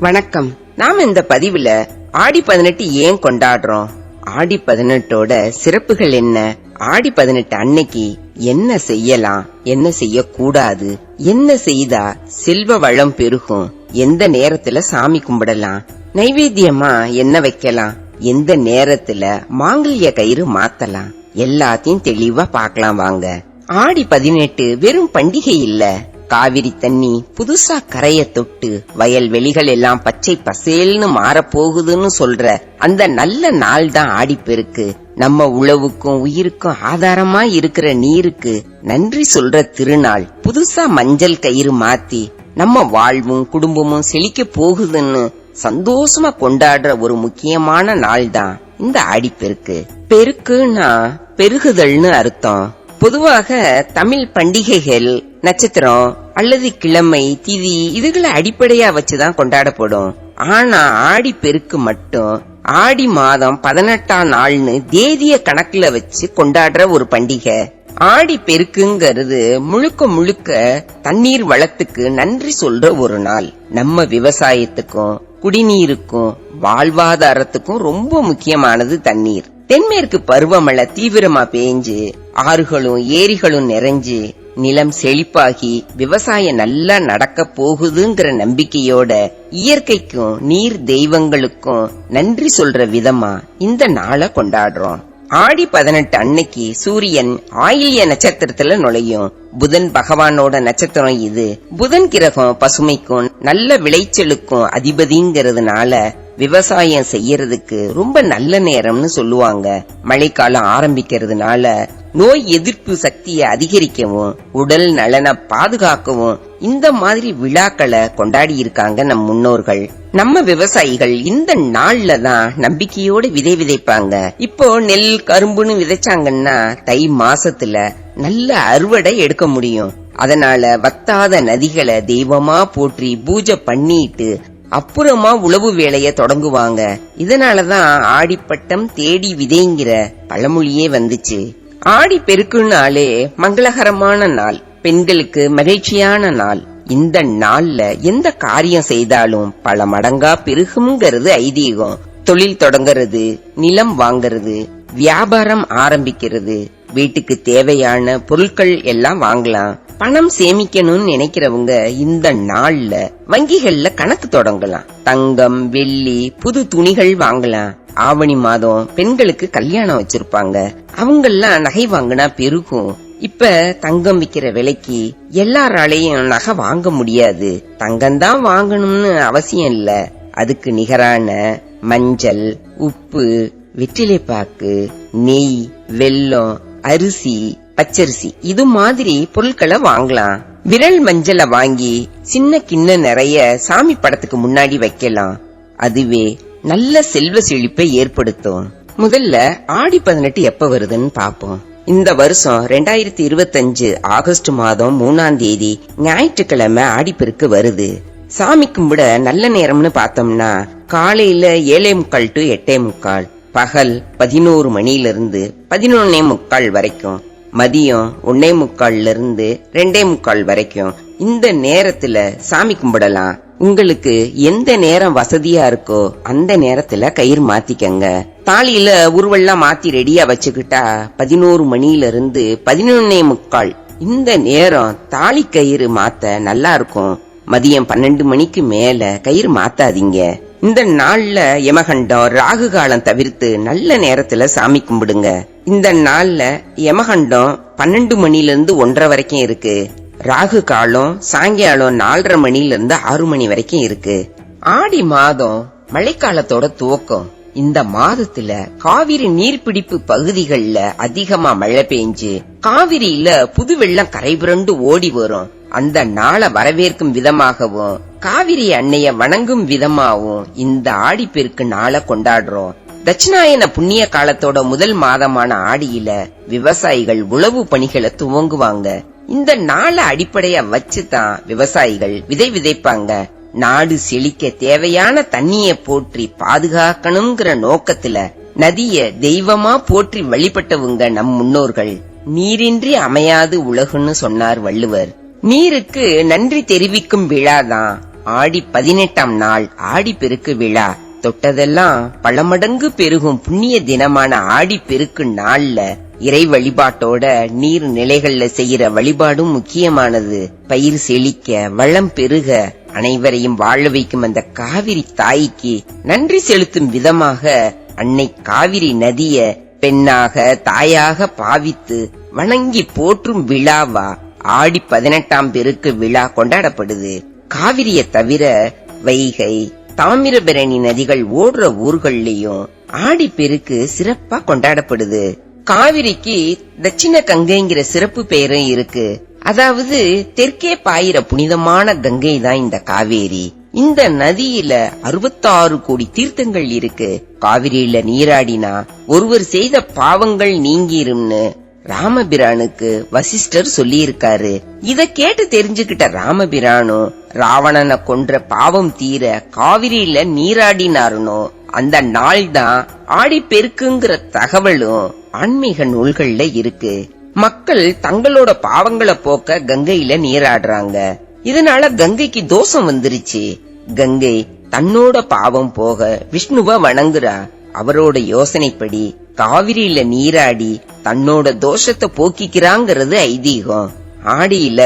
வணக்கம். நாம இந்த பதிவுல ஆடி பதினெட்டு ஏன் கொண்டாடுறோம்? ஆடி பதினெட்டோட சிறப்புகள் என்ன? ஆடி பதினெட்டு அன்னைக்கு என்ன செய்யலாம்? என்ன செய்யக்கூடாது? என்ன செய்தா செல்வ வளம் பெருகும்? எந்த நேரத்துல சாமி கும்பிடலாம்? நைவேத்தியமா என்ன வைக்கலாம்? எந்த நேரத்துல மாங்கல்ய கயிறு மாத்தலாம்? எல்லாத்தையும் தெளிவா பார்க்கலாம் வாங்க. ஆடி பதினெட்டு வெறும் பண்டிகை இல்ல. காவிரி தண்ணி புதுசா கரைய தொட்டு வயல் வெளிகள் எல்லாம் பச்சை பசேல்னு மாறப்போகுதுன்னு சொல்ற அந்த நல்ல நாள் தான் ஆடிப்பெருக்கு. நம்ம உழவுக்கும் உயிருக்கும் ஆதாரமா இருக்கிற நீருக்கு நன்றி சொல்ற திருநாள். புதுசா மஞ்சள் கயிறு மாத்தி நம்ம வாழ்வும் குடும்பமும் செழிக்க போகுதுன்னு சந்தோஷமா கொண்டாடுற ஒரு முக்கியமான நாள் தான் இந்த ஆடிப்பெருக்கு. பெருக்குன்னா பெருகுதல்னு அர்த்தம். பொதுவாக தமிழ் பண்டிகைகள் நட்சத்திரம் அல்லது கிழமை திதி இதுகளை அடிப்படையா வச்சுதான் கொண்டாடப்படும். ஆனா ஆடி பெருக்கு மட்டும் ஆடி மாதம் பதினெட்டாம் நாள்னு தேதிய கணக்குல வச்சு கொண்டாடுற ஒரு பண்டிகை. ஆடி பெருக்குங்கிறது முழுக்க முழுக்க தண்ணீர் வளத்துக்கு நன்றி சொல்ற ஒரு நாள். நம்ம விவசாயத்துக்கும் குடிநீருக்கும் வாழ்வாதாரத்துக்கும் ரொம்ப முக்கியமானது தண்ணீர். தென்மேற்கு பருவமழை தீவிரமா பேஞ்சு ஆறுகளும் ஏரிகளும் நிறைஞ்சு நிலம் செழிப்பாகி விவசாயம் நல்லா நடக்க போகுதுங்கிற நம்பிக்கையோட இயற்கைக்கும் நீர் தெய்வங்களுக்கும் நன்றி சொல்ற விதமா இந்த நாளை கொண்டாடுறோம். ஆடி பதினெட்டு அன்னைக்கு சூரியன் ஆயில்ய நட்சத்திரத்துல நுழையும். புதன் பகவானோட நட்சத்திரம் இது. புதன் கிரகம் பசுமைக்கும் நல்ல விளைச்சலுக்கும் அதிபதிங்கிறதுனால விவசாயம் செய்யறதுக்கு ரொம்ப நல்ல நேரம்னு சொல்லுவாங்க. மழைக்காலம் ஆரம்பிக்கிறதுனால நோய் எதிர்ப்பு சக்தியை அதிகரிக்கவும் உடல் நலனை பாதுகாக்கவும் இந்த மாதிரி விழாக்களை கொண்டாடி இருக்காங்க நம் முன்னோர்கள். நம்ம விவசாயிகள் இந்த நாள்ல தான் நம்பிக்கையோட விதை விதைப்பாங்க. இப்போ நெல் கரும்புன்னு விதைச்சாங்கன்னா தை மாசத்துல நல்ல அறுவடை எடுக்க முடியும். அதனால வத்தாத நதிகளை தெய்வமா போற்றி பூஜை பண்ணிட்டு அப்புறமா உழவு வேலைய தொடங்குவாங்க. இதனாலதான் ஆடிப்பட்டம் தேடி விதைங்கிற பழமொழியே வந்துச்சு. ஆடி பெருக்குனாலே மங்களகரமான நாள் பெண்களுக்கு மகிழ்ச்சியான நாள். இந்த நாள்ல எந்த காரியம் செய்தாலும் பல மடங்கா பெருகுங்கிறது ஐதீகம். தொழில் தொடங்குறது நிலம் வாங்குறது வியாபாரம் ஆரம்பிக்கிறது. வீட்டுக்கு தேவையான பொருட்கள் எல்லாம் வாங்கலாம். பணம் சேமிக்கணும்னு நினைக்கிறவங்க இந்த நாள்ல வங்கிகள்ல கணக்கு தொடங்கலாம். தங்கம் வெள்ளி புது துணிகள் வாங்கலாம். ஆவணி மாதம் பெண்களுக்கு கல்யாணம் வச்சிருப்பாங்க. அவங்கெல்லாம் நகை வாங்கினா பெருகும். இப்ப தங்கம் விக்கிற விலைக்கு எல்லாராலையும் நகை வாங்க முடியாது. தங்கம் தான் வாங்கணும்னு அவசியம் இல்ல. அதுக்கு நிகரான மஞ்சள் உப்பு வெற்றிலைப்பாக்கு நெய் வெல்லம் அரிசி பச்சரிசி இது மாதிரி பொருட்களை வாங்கலாம். விரல் மஞ்சள வாங்கி சின்ன கிண்ண நிறைய சாமி படத்துக்கு முன்னாடி வைக்கலாம். அதுவே நல்ல செல்வ செழிப்பை ஏற்படுத்தும். முதல்ல ஆடி பதினெட்டு எப்ப வருதுன்னு பாப்போம் இந்த வருஷம் ரெண்டாயிரத்தி இருபத்தஞ்சு ஆகஸ்ட் மாதம் மூணாம் தேதி ஞாயிற்றுக்கிழமை ஆடிப்பெருக்கு வருது. சாமி கும்பிட நல்ல நேரம்னு பார்த்தோம்னா காலையில ஏழே முக்கால் டு எட்டே முக்கால். பகல் பதினோரு மணியிலிருந்து பதினொன்னே முக்கால் வரைக்கும் மதியம் ஒன்னே முக்கால்ல இருந்து ரெண்டே முக்கால் வரைக்கும் இந்த நேரத்துல சாமி கும்பிடலாம். உங்களுக்கு எந்த நேரம் வசதியா இருக்கோ அந்த நேரத்துல கயிறு மாத்திக்கங்க. தாலியில உருவெல்லாம் மாத்தி ரெடியா வச்சுக்கிட்டா பதினோரு மணில இருந்து பதினொன்னே முக்கால் இந்த நேரம் தாலி கயிறு மாத்த நல்லா இருக்கும். மதியம் பன்னெண்டு மணிக்கு மேல கயிறு மாத்தாதீங்க. இந்த நாள்ல யமகண்டம் ராகு காலம் தவிர்த்து நல்ல நேரத்துல சாமி கும்பிடுங்க. இந்த நாள்ல யமகண்டம் பன்னெண்டு மணில இருந்து ஒன்றரை வரைக்கும் இருக்கு. ராகு காலம் சாயங்காலம் நாலரை மணில இருந்து ஆறு மணி வரைக்கும் இருக்கு. ஆடி மாதம் மழைக்காலத்தோட துவக்கம். இந்த மாதத்துல காவிரி நீர்பிடிப்பு பகுதிகளில் அதிகமா மழை பெஞ்சு காவிரியில புது வெள்ளம் கரை புரண்டு ஓடி வரும். அந்த நாளை வரவேற்கும் விதமாகவும் காவிரி அன்னைய வணங்கும் விதமாகவும் இந்த ஆடிப்பெருக்கு நாளை கொண்டாடுறோம். தட்சிணாயன புண்ணிய காலத்தோட முதல் மாதமான ஆடியில விவசாயிகள் உழவு பணிகளை துவங்குவாங்க. இந்த நாளை அடிப்படையா வச்சுதான் விவசாயிகள் விதை விதைப்பாங்க. நாடு செழிக்க தேவையான தண்ணிய போற்றி பாதுகாக்கணுங்கிற நோக்கத்துல நதிய தெய்வமா போற்றி வழிபட்டவங்க நம் முன்னோர்கள். நீரின்றி அமையாது உலகுன்னு சொன்னார் வள்ளுவர். நீருக்கு நன்றி தெரிவிக்கும் விழாதான் ஆடி பதினெட்டாம் நாள் ஆடி பெருக்கு விழா. தொட்டதெல்லாம் பல மடங்கு பெருகும் புண்ணிய தினமான ஆடி பெருக்கு நாள்ல இறை வழிபாட்டோட நீர் நிலைகள்ல செய்யற வழிபாடும் முக்கியமானது. பயிர் செழிக்க வளம் பெருக அனைவரையும் வாழ வைக்கும் அந்த காவிரி தாய்க்கு நன்றி செலுத்தும் விதமாக அன்னை காவிரி நதிய பெண்ணாக தாயாக பாவித்து வணங்கி போற்றும் விழாவா ஆடி பதினெட்டாம் பெருக்கு விழா கொண்டாடப்படுது. காவிரிய தவிர வைகை தாமிரபரணி நதிகள் ஓடுற ஊர்கள்லயும் ஆடி பெருக்கு சிறப்பா கொண்டாடப்படுது. காவிரிக்கு தட்சிண கங்கைங்கிற சிறப்பு பெயரும் இருக்கு. அதாவது தெற்கே பாயிற புனிதமான கங்கை தான் இந்த காவேரி. இந்த நதியில அறுபத்தாறு கோடி தீர்த்தங்கள் இருக்கு. காவிரியில நீராடினா ஒருவர் செய்த பாவங்கள் நீங்கிரும்னு ராமபிரானுக்கு வசிஷ்டர் சொல்லியிருக்காரு. இத கேட்டு தெரிஞ்சுக்கிட்ட ராமபிரானும் ராவணனை கொன்ற பாவம் தீர காவிரியில நீராடினாருனோ அந்த நாள் தான் ஆடி பெருக்குங்கிற தகவலும் ஆன்மீக நூல்கள்ல இருக்கு. மக்கள் தங்களோட பாவங்களை போக்க கங்கையில நீராடுறாங்க. இதனால கங்கைக்கு தோஷம் வந்துருச்சு. கங்கை தன்னோட பாவம் போக விஷ்ணுவ வணங்குறா. அவரோட யோசனைப்படி காவிரியில நீராடி தன்னோட தோஷத்தை போக்கிக்கிறாங்கிறது ஐதீகம். ஆடியில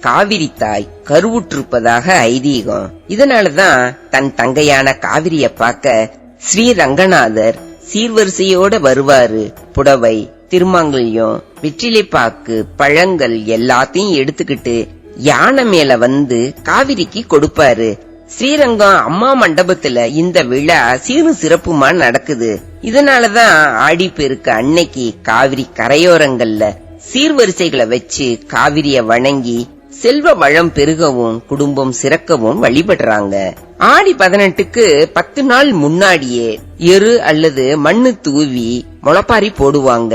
காவிரி தாய் கருவுற்றிருப்பதாக ஐதீகம். இதனாலதான் தன் தங்கையான காவிரிய பார்க்க ஸ்ரீ ரங்கநாதர் சீர்வரிசையோட வருவாரு. புடவை திருமாங்கல்யம் வெற்றிலைப்பாக்கு பழங்கள் எல்லாத்தையும் எடுத்துக்கிட்டு யானை மேல வந்து காவிரிக்கு கொடுப்பாரு. ஸ்ரீரங்கம் அம்மா மண்டபத்துல இந்த விழா சீரும் சிறப்புமா நடக்குது. இதனாலதான் ஆடிப்பெருக்கு அன்னைக்கு காவிரி கரையோரங்கள்ல சீர்வரிசைகளை வச்சு காவிரிய வணங்கி செல்வ வளம் பெருகவும் குடும்பம் சிறக்கவும் வழிபடுறாங்க. ஆடி பதினெட்டுக்கு பத்து நாள் முன்னாடியே எரு அல்லது மண்ணு தூவி முளப்பாரி போடுவாங்க.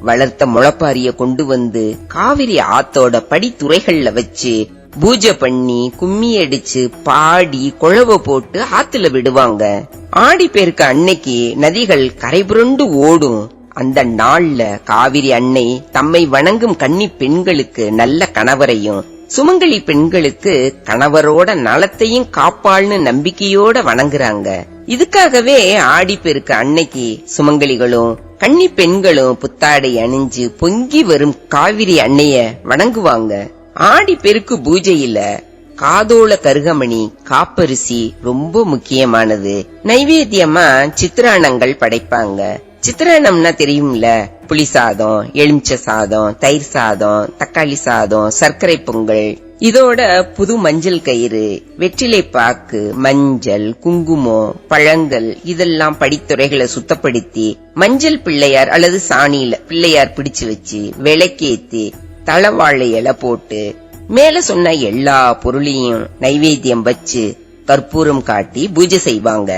வளர்த்த முளப்பாரிய கொண்டு வந்து காவிரி ஆத்தோட படித்துறைகள்ல வச்சு பூஜை பண்ணி கும்மி அடிச்சு பாடி குழவ போட்டு ஆத்துல விடுவாங்க. ஆடி பேருக்கு அன்னைக்கு நதிகள் கரைபுரண்டு ஓடும். அந்த நாள்ல காவிரி அன்னை தம்மை வணங்கும் கன்னி பெண்களுக்கு நல்ல கணவரையும் சுமங்கலி பெண்களுக்கு கணவரோட நலத்தையும் காப்பாள்னு நம்பிக்கையோட வணங்குறாங்க. இதுக்காகவே ஆடி பெருக்கு அன்னைக்கு சுமங்கலிகளும் கன்னி பெண்களும் புத்தாடை அணிஞ்சு பொங்கி வரும் காவிரி அன்னைய வணங்குவாங்க. ஆடி பெருக்கு பூஜையில காதோள கருகமணி காப்பரிசி ரொம்ப முக்கியமானது. நைவேத்தியமா சித்திராணங்கள் படைப்பாங்க. சித்திரானம்னா தெரியும்ல புளி சாதம் எலுமிச்ச சாதம் தயிர் சாதம் தக்காளி சாதம் சர்க்கரை பொங்கல். இதோட புது மஞ்சள் கயிறு வெற்றிலை பாக்கு மஞ்சள் குங்குமம் பழங்கள் இதெல்லாம் படித்துறைகளை சுத்தப்படுத்தி மஞ்சள் பிள்ளையார் அல்லது சாணியில பிள்ளையார் பிடிச்சு வச்சு விளக்கேத்தி தளவாழை இலை போட்டு மேல சொன்ன எல்லா பொருளையும் நைவேத்தியம் வச்சு கற்பூரம் காட்டி பூஜை செய்வாங்க.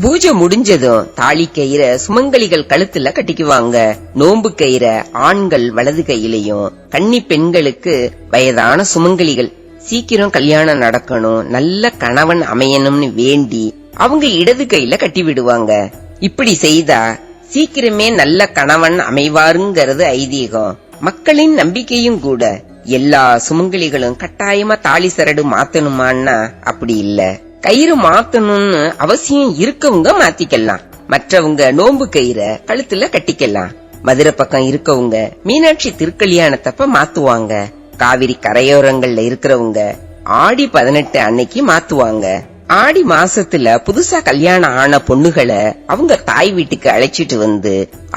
பூஜை முடிஞ்சதும் தாலி கயிற சுமங்கலிகள் கழுத்துல கட்டிக்குவாங்க. நோம்பு கயிற ஆண்கள் வலது கையிலையும் கன்னி பெண்களுக்கு வயதான சுமங்கலிகள். சீக்கிரம் கல்யாணம் நடக்கணும் நல்ல கணவன் அமையணும்னு வேண்டி அவங்க இடது கையில கட்டி விடுவாங்க. இப்படி செய்தா சீக்கிரமே நல்ல கணவன் அமைவாருங்கிறது ஐதீகம். மக்களின் நம்பிக்கையும் கூட எல்லா சுமங்கலிகளும் கட்டாயமா தாலி சரடு மாத்தணுமான்னா அப்படி இல்ல. கயிறு மாத்தணும்னு அவசியம் இருக்கவங்க மாத்திக்கலாம். மற்றவங்க நோம்பு கயிற கழுத்துல கட்டிக்கலாம். மதுரை பக்கம் இருக்கவங்க மீனாட்சி திருக்கல்யாணத்தப்ப மாத்துவாங்க. காவிரி கரையோரங்கள்ல இருக்கிறவங்க ஆடி பதினெட்டு அன்னைக்கு மாத்துவாங்க. ஆடி மாசத்துல புதுசா கல்யாணம் ஆன பொண்ணுகளை அவங்க தாய் வீட்டுக்கு அழைச்சிட்டு வந்து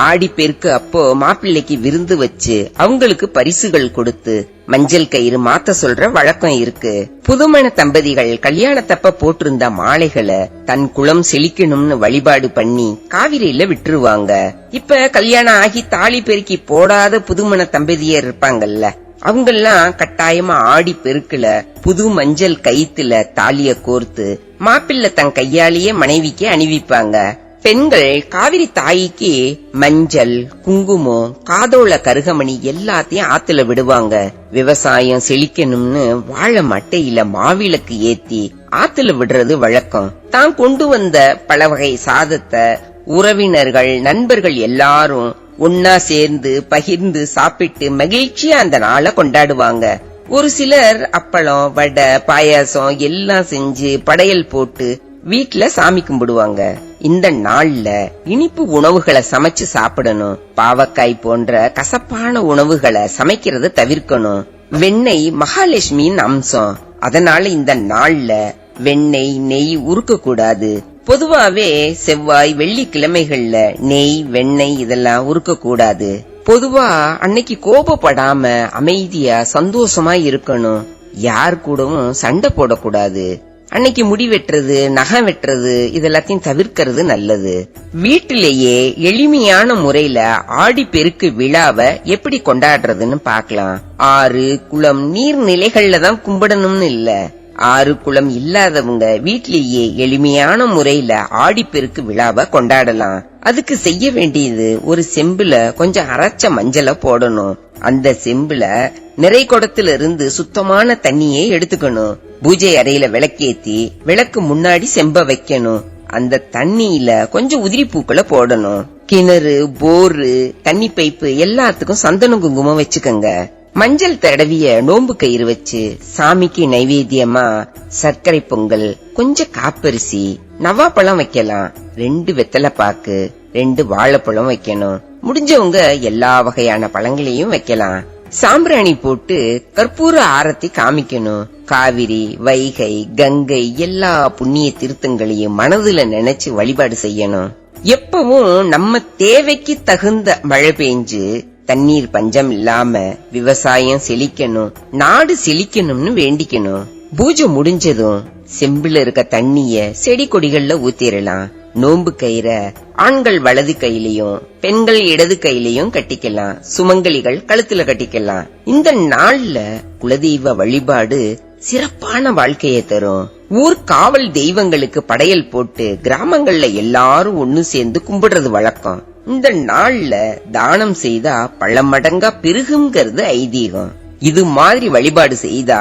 ஆடி பெருக்கு அப்போ மாப்பிள்ளைக்கு விருந்து வச்சு அவங்களுக்கு பரிசுகள் கொடுத்து மஞ்சள் கயிறு மாத்த சொல்ற வழக்கம் இருக்கு. புதுமண தம்பதிகள் கல்யாணத்தப்ப போட்டிருந்த மாலைகளை தன் குளம் செழிக்கணும்னு வழிபாடு பண்ணி காவிரியில விட்டுருவாங்க. இப்ப கல்யாணம் ஆகி தாலி பெருக்கி போடாத புதுமண தம்பதியர் இருப்பாங்கல்ல அவங்கெல்லாம் கட்டாயமா ஆடி பெருக்குல புது மஞ்சள் கயித்துல தாலிய கோர்த்து மாப்பிள்ளை தன் கையாலேயே மனைவிக்கு அணிவிப்பாங்க. பெண்கள் காவிரி தாய்க்கு மஞ்சள் குங்குமம் காதோள கருகமணி எல்லாத்தையும் ஆத்துல விடுவாங்க. விவசாயம் செழிக்கணும்னு வாழை மட்டையில மாவிளக்கு ஏத்தி ஆத்துல விடுறது வழக்கம். தான் கொண்டு வந்த பல வகை சாதத்தை உறவினர்கள் நண்பர்கள் எல்லாரும் ஒன்னா சேர்ந்து பகிர்ந்து சாப்பிட்டு மகிழ்ச்சியா அந்த நாளை கொண்டாடுவாங்க. ஒரு சிலர் அப்பளம் வடை பாயாசம் எல்லாம் செஞ்சு படையல் போட்டு வீட்ல சாமி கும்பிடுவாங்க. இந்த நாள்ல இனிப்பு உணவுகளை சமைச்சு சாப்பிடணும். பாவக்காய் போன்ற கசப்பான உணவுகளை சமைக்கிறத தவிர்க்கணும். வெண்ணெய் மகாலட்சுமியின் அம்சம். அதனால இந்த நாள்ல வெண்ணெய் நெய் உருக்க கூடாது பொதுவாவே செவ்வாய் வெள்ளிக்கிழமைகள்ல நெய் வெண்ணெய் இதெல்லாம் உருக்க கூடாது பொதுவா அன்னைக்கு கோபப்படாம அமைதியா சந்தோஷமா இருக்கணும். யார் கூடவும் சண்டை போடக்கூடாது. அன்னைக்கு முடி வெட்டுறது நகம் வெட்டுறது இதெல்லாத்தையும் தவிர்க்கிறது நல்லது. வீட்டிலேயே எளிமையான முறையில ஆடி பெருக்கு விழாவை எப்படி கொண்டாடுறதுன்னு பார்க்கலாம். ஆறு குளம் நீர்நிலைகள்ல தான் கும்பிடணும்னு இல்ல. ஆறு குளம் இல்லாதவங்க வீட்லேயே எளிமையான முறையில ஆடிப்பெருக்கு விழாவை கொண்டாடலாம். அதுக்கு செய்ய வேண்டியது ஒரு செம்புல கொஞ்சம் அரைச்ச மஞ்சளை போடணும். அந்த செம்புல நிறை குடத்துல இருந்து சுத்தமான தண்ணியை எடுத்துக்கணும். பூஜை அறையில விளக்கேத்தி விளக்கு முன்னாடி செம்ப வைக்கணும். அந்த தண்ணியில கொஞ்சம் உதிரி பூக்களை போடணும். கிணறு போரு தண்ணி பைப்பு எல்லாத்துக்கும் சந்தன குங்குமம் வச்சுக்கோங்க. மஞ்சள் தடவிய நோம்பு கயிறு வச்சு சாமிக்கு நைவேத்தியமா சர்க்கரை பொங்கல் கொஞ்சம் காப்பரிசி நவாப்பழம் வைக்கலாம். ரெண்டு வெத்தலை பாக்கு ரெண்டு வாழைப்பழம் வைக்கணும். முடிஞ்சவங்க எல்லா வகையான பழங்களையும் வைக்கலாம். சாம்பிராணி போட்டு கற்பூர ஆரத்தி காமிக்கணும். காவிரி வைகை கங்கை எல்லா புண்ணிய திருத்தங்களையும் மனதுல நினைச்சு வழிபாடு செய்யணும். எப்பவும் நம்ம தேவைக்கு தகுந்த மழை பெஞ்சு தண்ணீர் பஞ்சம் இல்லாம விவசாயம் செழிக்கணும் நாடு செழிக்கணும்னு வேண்டிக்கணும். பூஜை முடிஞ்சதும் செம்பில் இருக்க தண்ணிய செடி கொடிகள்ல ஊத்திரலாம். நோன்பு கயிற ஆண்கள் வலது கையிலையும் பெண்கள் இடது கையிலையும் கட்டிக்கலாம். சுமங்கலிகள் கழுத்துல கட்டிக்கலாம். இந்த நாள்ல குலதெய்வ வழிபாடு சிறப்பான வாழ்க்கையை தரும். ஊர் காவல் தெய்வங்களுக்கு படையல் போட்டு கிராமங்கள்ல எல்லாரும் ஒன்னு சேர்ந்து கும்பிடுறது வழக்கம். இந்த நாள்ல தானம் செய்தா பல மடங்கா பெருகுங்கிறது ஐதீகம். இது மாதிரி வழிபாடு செய்தா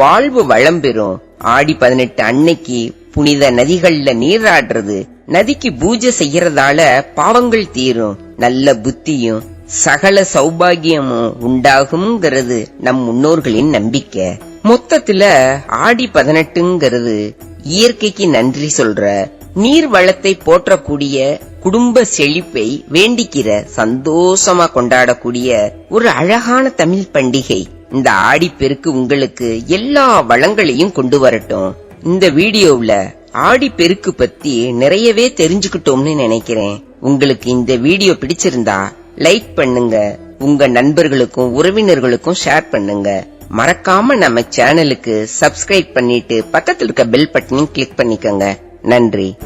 வாழ்வு வளம் பெறும். ஆடி பதினெட்டு அன்னைக்கு புனித நதிகள்ல நீராடுறது நதிக்கு பூஜை செய்யறதால பாவங்கள் தீரும். நல்ல புத்தியும் சகல சௌபாகியமும் உண்டாகும்ங்கிறது நம் முன்னோர்களின் நம்பிக்கை. மொத்தத்துல ஆடி பதினெட்டுங்கிறது இயற்கைக்கு நன்றி சொல்ற நீர் வளத்தை போற்றக்கூடிய குடும்ப செழிப்பை வேண்டிக்கிற சந்தோஷமா கொண்டாடக்கூடிய ஒரு அழகான தமிழ் பண்டிகை இந்த ஆடிப்பெருக்கு உங்களுக்கு எல்லா வளங்களையும் கொண்டு வரட்டும். இந்த வீடியோவில் ஆடிப்பெருக்கு பத்தி நிறையவே தெரிஞ்சுக்கிட்டோம்னு நினைக்கிறேன். உங்களுக்கு இந்த வீடியோ பிடிச்சிருந்தா லைக் பண்ணுங்க. உங்க நண்பர்களுக்கும் உறவினர்களுக்கும் ஷேர் பண்ணுங்க. மறக்காம நம்ம சேனலுக்கு சப்ஸ்கிரைப் பண்ணிட்டு பக்கத்தில் இருக்க பெல் பட்டனையும் கிளிக் பண்ணிக்கோங்க. நன்றி.